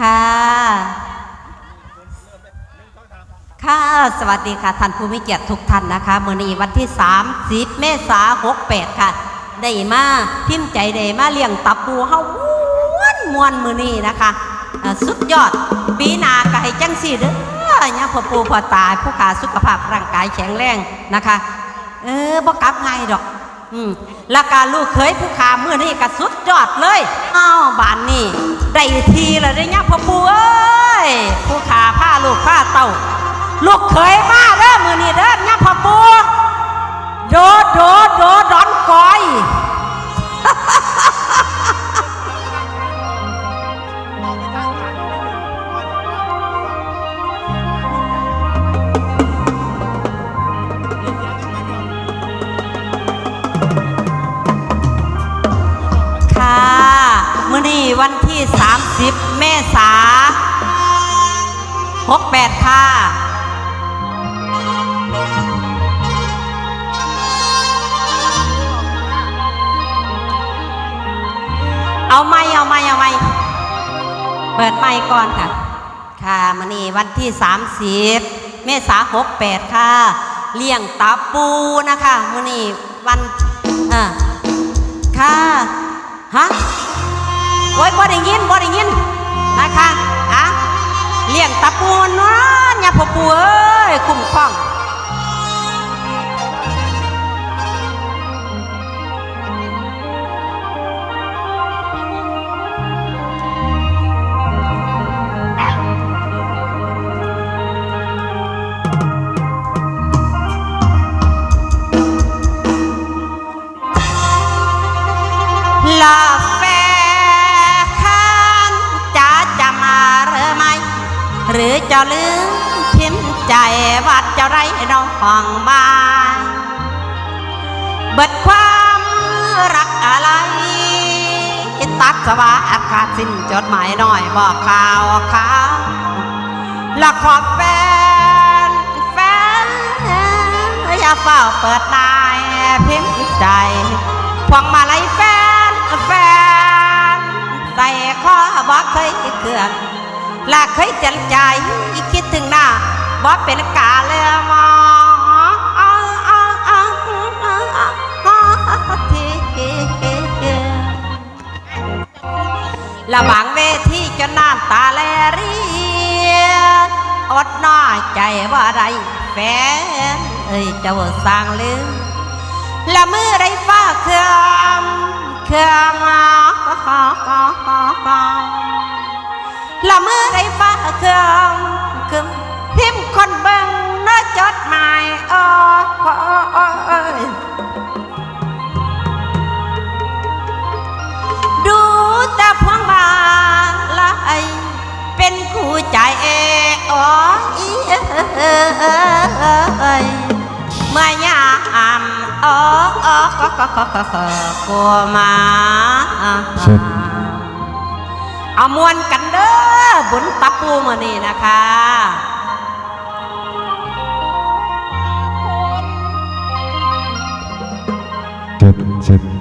ค่ะ ค่ะ สวัสดีค่ะ ท่านผู้มีเกียรติทุกท่านนะคะมื่อนี้วันที่30เมษายน68ค่ะ ได้มาพิมใจได้มาเลี้ยงตับปูเฮาม้วนมวนมือนี้นะคะสุดยอด ปีนาก็ให้จังสี่เด้อเนี่ยพ่อปูพ่อตาผู้ขาสุขภาพร่างกายแข็งแรงนะคะ เออบ่กลับง่ายดอก อืมและการลูกเคยผู้ขาเมื่อนี้ก็สุดยอดเลยอ้าวบานนี่ได้ทีแล้วได้อเนี่ยพ่อปูเอ้ยผู้ขาผ้าลูกผ้าเต้าลูกเคยมาเด้อมื่อนี้เด้อเนี่ยพ เอาไม่เอาไม่เอาไม่เปิดไม่ก่อนค่ะ ค่ะมื้อนี้วันที่30เมษา68ค่ะ เลี้ยงตาปูนะคะมื้อนี้วันอ่าค่ะฮะโอ้ยบ่ได้ยินบ่ได้ยินนะคะอะเลี้ยงตะปูนาะเนี่ยพ่อปูเอ้ยคุ้มครอง จะลืมพิมพ์ใจวัดจะไรเราห้องบานเบิดความรักอะไร ตัดสวาอากาศสิ้นจดหมายน้อยบอกข่าวข่าวละขอบแฟนแฟนอย่าเฝ้าเปิดนายพิมพ์ใจพวงมาลัยแฟนแฟนใส่ข้อบอกเคยเกือน ละเคยจันใจคิดถึงหน้าบ่เป็นกาเลยมอละบางเวทีจนน้ำตาแลเรียนอดน้อยใจว่าไรแฟน เอ้ยเจ้าสร้างลืมละมือไรฟ้าเครื่องเครื่อง ละมือไรฟ้าเครื่องเครื่องพิมพ์คนเบิ่งน่าจดหมายโอ้ยดูแต่พวงมาลัยเป็นคู่ใจเอโอ้ยเมื่อยามโอ้โอ้ก็ก็ก็ก็ก็มาเชิญ เอามวนกันเด้อบุญตับปูมานี่นะคะเจ็บเจ็บ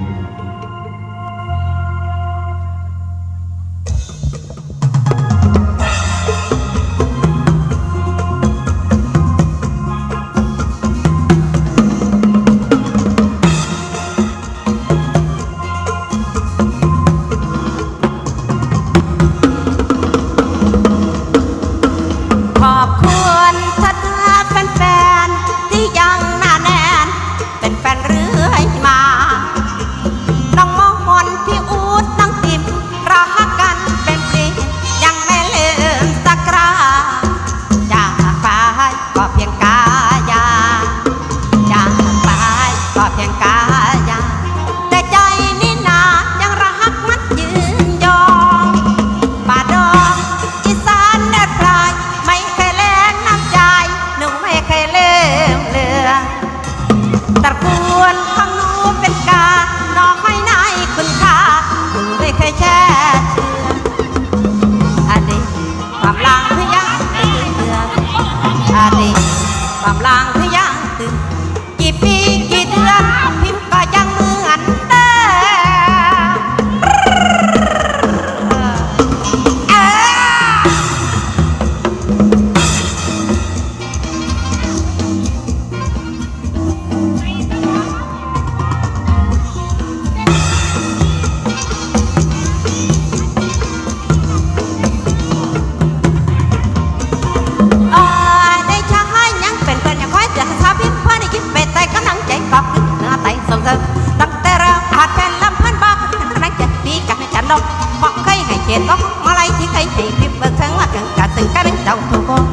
เห็นก็มาไล่ที่ใครให้พิบเบิกทั้งว่าถึงกัดถึงกันเจ้าทุกคน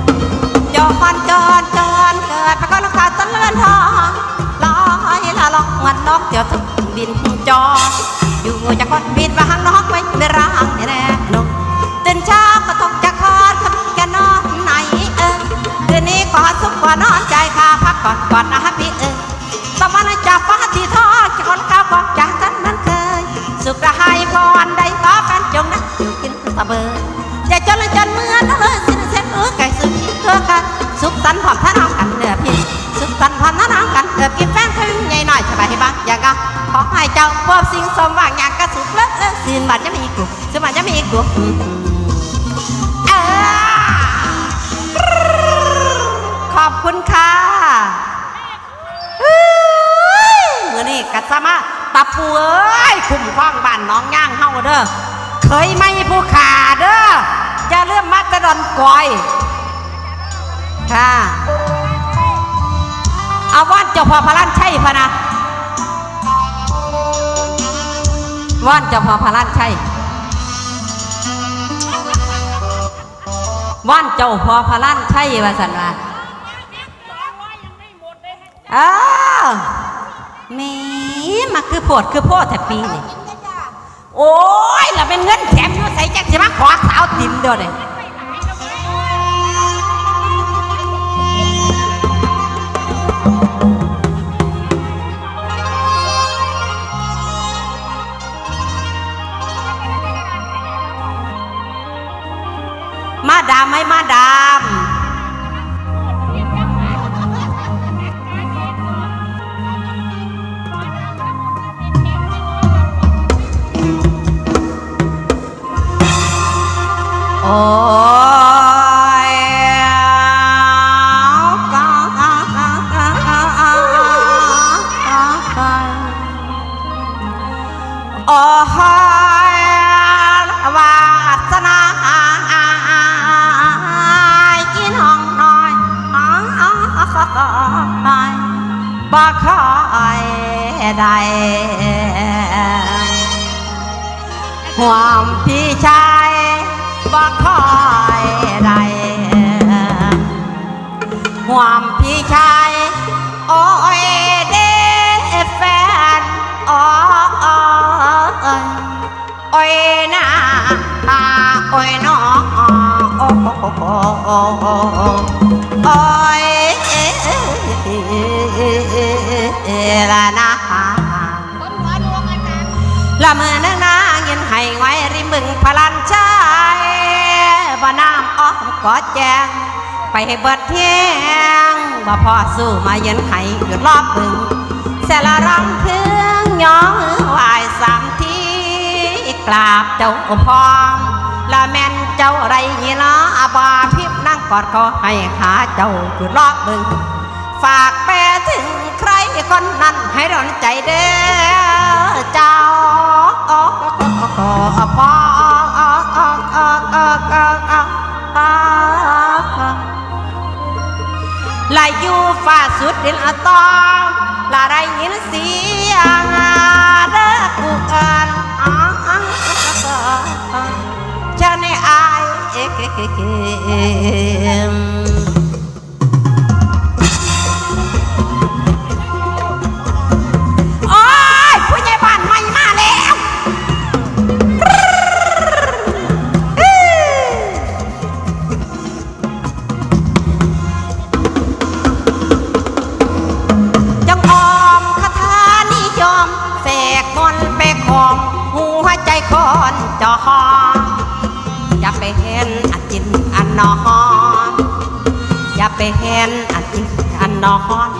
จอนจอนจอนเกิดพไปก็ลักขาดตะเลื่อนทองลอยละลอกมันลอกเจ้าทุกบินจออยู่จากคนบิ ขอบคุณค่ะเมื่อนี่กัสมาตะปูเอ้ยคุ้มครองบ้านน้องย่างเฮาเด้อเคยไม่ผู้ขาเด้อจะเริ่มมาตะดอนกอย ค่ะ เอาว่านเจ้าพ่อพระลันใช่พะนะว่านเจ้าพ่อพระลันใช่ ว่านเจ้าพ่อพระลันใช่ว่าสันว่าเอ้าวมีมาคือโพดคือโพดแต่ปีนี่โอ้ยเราเป็นเงินแถมอยู่ใส่จักสิมาขอสาวติมเดียวเนี่ย ไม่มาดา บ่คอยใดห่วงพี่ชายบ่คอยใดห่วงพี่ชายโอ้ยเด้แฟนโอ้ยโอ้ยนาอาโอ้ยน้องอ้โอ้ย ละนาละเมื่อนานาเงินให้ไว้ริมบึงพลันชายบ่น้ำอ้อมกอดแจงไปให้เบิดเที่ยงบ่พอสู้มาเย็นไห้หยุดรอบบึงเสละรังเพื่องย้อมือไหวายสามทีกราบเจ้าพองละแม่นเจ้าไรนี่ละบาพ กอดคอให้หาเจ้าหยุดรอบบึง ฝากแปถึงใครคนนั้นให้ร้อนใจเด้อเจ้าพ่อลายอยู่ฝ่าสุดดินอตอมลาได้ยินเสียงเด้อกูเอินจะในอา เอกเกเก ไปเห็นอันจินอันนอน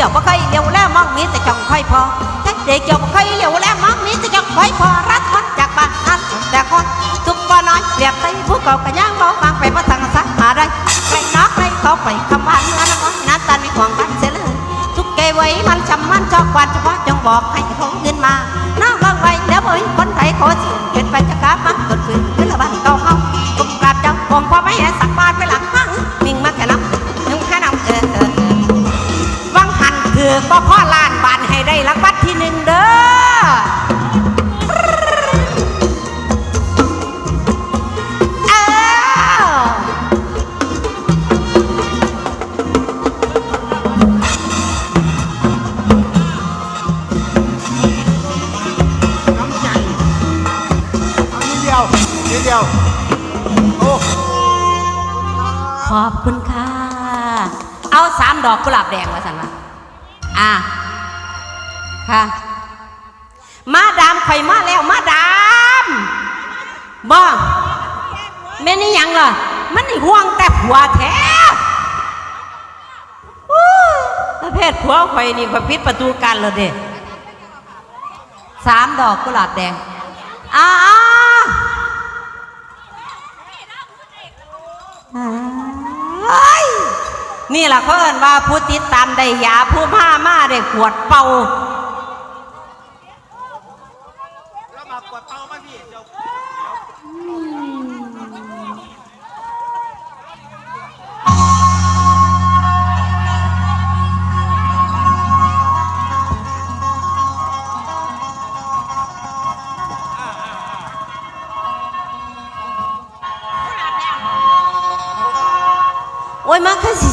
จบค่อยเร็วแล้วมีแต่จองค่อยพอถ้าเด็กจองค่อยอยู่แล้วมักมีแต่จองค่อยพอรัดคนจากบ้านนั้นแต่คนทุกบ่น้อยเปรียบใส่ผู้เก่าก็ย่างเบาบางไปบ่ทางสายหาได้ใครนอกใครเขาไปคำว่าเนื้อน้อยน้าตามีห่วงกันเสียเลยทุกเกไว้มันชำมันจอกวันเฉพาะจงบอกให้เขาเงินมาน้าบางไว้แล้วบ่มีคนไทยขอสิเกิดไปจะกลับมาเกิดขึ้นขึ้นละบ้านเก่าเฮากุมกราบเจ้าผมพ่อไม่ ถือก็พ่อล้านบานให้ได้รางวัลที่หนึ่งเด้อเอ้าน้ำใจเอานิดเดียวนิดเดียว โอ้ ขอบคุณค่ะ เอาสามดอกกุหลาบแดงมาสันมาอะค่ะ มาดามไข่มาแล้วมาดามบ่แม่นี่ยังเหรอมันนี่ห่วงแต่ผัวแท้ประเภทผัวข่อยนี่ข่อยปิดประตูกันเลยเด็สามดอกกุหลาบแดงอ่าเฮ้ยนี่แหละเขาเอินว่าผู้ติดตามได้ยาผู้ผ้ามาได้ขวดเป่า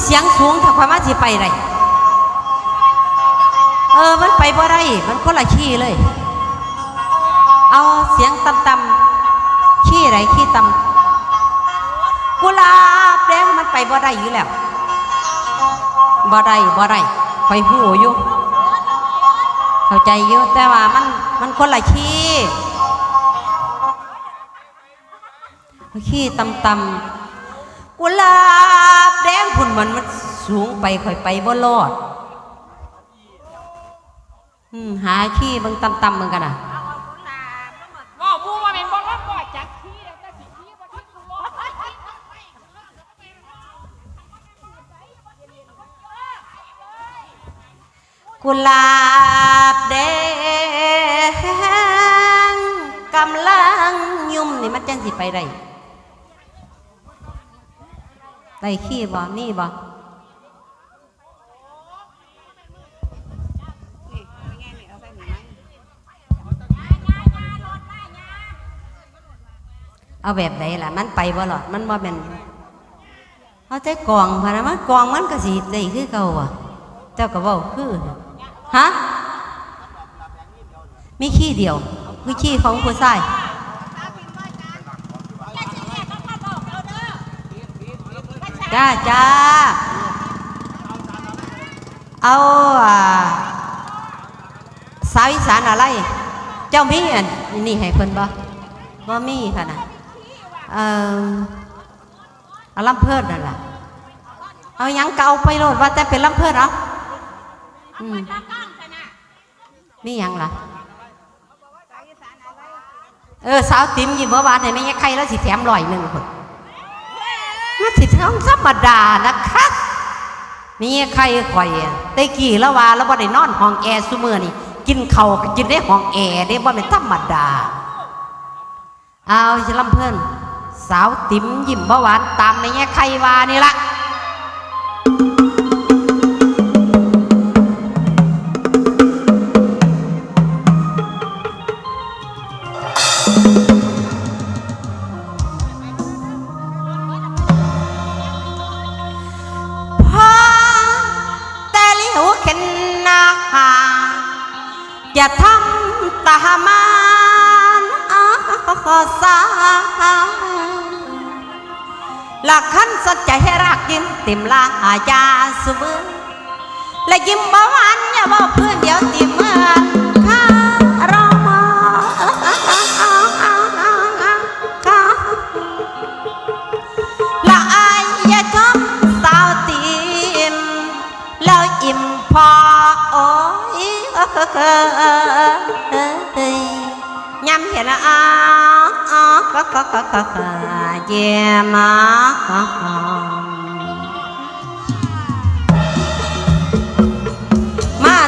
เสียงสูงถ้าความว่าสิไปไรเออ มันไปบ่ได้ มันคนละขี้เลย เอาเสียงต่ำๆขี้ไรขี้ต่ำกุลาบแดงมันไปบ่ได้อยู่แล้วบ่ได้บ่ได้คอยหูอยู่เข้าใจอยู่แต่ว่ามันมันคนละขี้ขี้ต่ำๆกุลา แดงพุ่นมันมันสูงไปค่อยไปบ่รอดหาขี้เบิ่งต่ำๆเหมือนกันน่ะว่าบูมาเป็นบอลว่าก่อจากที่แล้วแต่สิที่บ่ที่กูรอกุหลาบแดงกำลังยุ่มนี่มันจังสิไปได้ ได้ขี้บ่นี่บ่เอาแบบไหนล่ะ มันไปบ่หลอดมันบ่แม่นเอาใจกองพะนะมันกองมันก็สิได้คือเก่าอะ เจ้าก็เว้าคือฮะมีขี้เดียวคือขี้ของผู้ชาย จ้าจ้าเอาอ่าสาวอีสานอะไร เจ้ามีอันนี่ให้เพิ่นบ่บ่มีค่ะนะเอ่อเอาลำเพิ่นนั่นล่ะเอายังเก่าไปโลดว่าแต่เป็นลำเพิ่นเอาอืมนี่ยังล่ะเออสาวติ๋มยิ้มเมื่อวานเห็นไหมยังใครแล้วสิแถมลอยหนึ่งคน น่าสิท้องธรรมดานะคะนี่ใครข่อยอะแตะกี้ละว่าแล้วบ่ได้นอนห้องแอร์ซุมื้อนี่กินเข่าก็กินได้ห้องแอร์ได้บ่เป็นธรรมดาเอาสิลำเพิ่นสาวติ๋มยิ้มเบาหวานตามในแง่ใครว่านี่ละ เต็มล่งอาญาเสมอและยิ้มบ่หวานอย่าบอกเพื่อนเดี๋ยวติเมือนข้าร้องมอละอายอย่าชมสาวตีมแล้วอิ่มพอโอ้ยย้ำเห็นละอ้าก็ก็ก็ก็เจ้ามา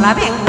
la venga.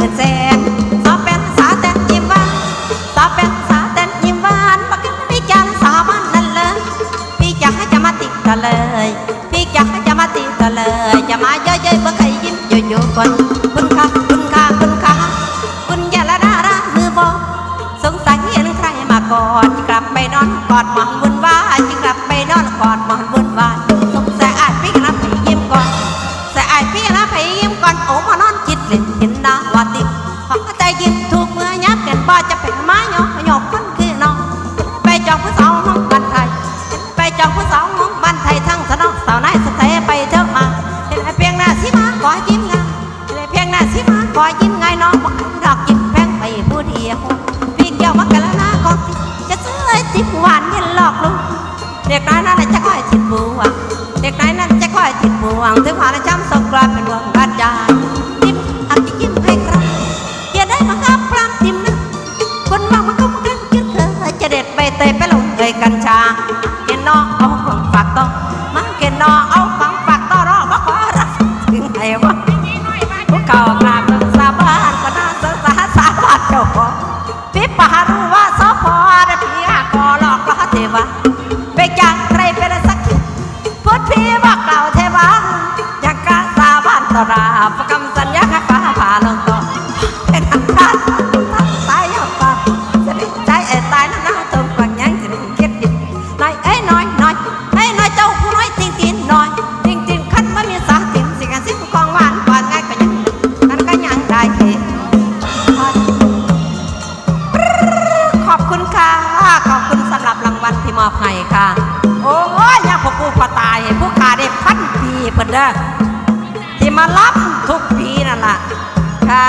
สองมองบันไทยทั้งสนองสาวนายสเตไปเจอมาเห็นไอเพียงหน้าสิมาขอยิ้มงาเห็นไอเพียงหน้าสิมาขอยิ้มไงน้องบอกดอกยิ้มแพงไปพูดเดียวพี่เกี่ยวมักกะละนาของจะเสยจิ้มหวานเย็นหลอกลูงเด็กน้อยนั่นจะคอยจิตบวงเด็กน้อยนั่นจะคอยจิตบวงถึงหวานจำสงกราเป็นดวง วะไปจังครเป็นสักทีพุทธีบอกเล่าเทวะอยากกาสาบานตราประ มอบให้ค่ะ โอ้ยยังพ่อปู่พตายให้ผู้ขาได้พันปีเพิ่นเด้อที่มารับทุกปีนั่นล่ะค่ะ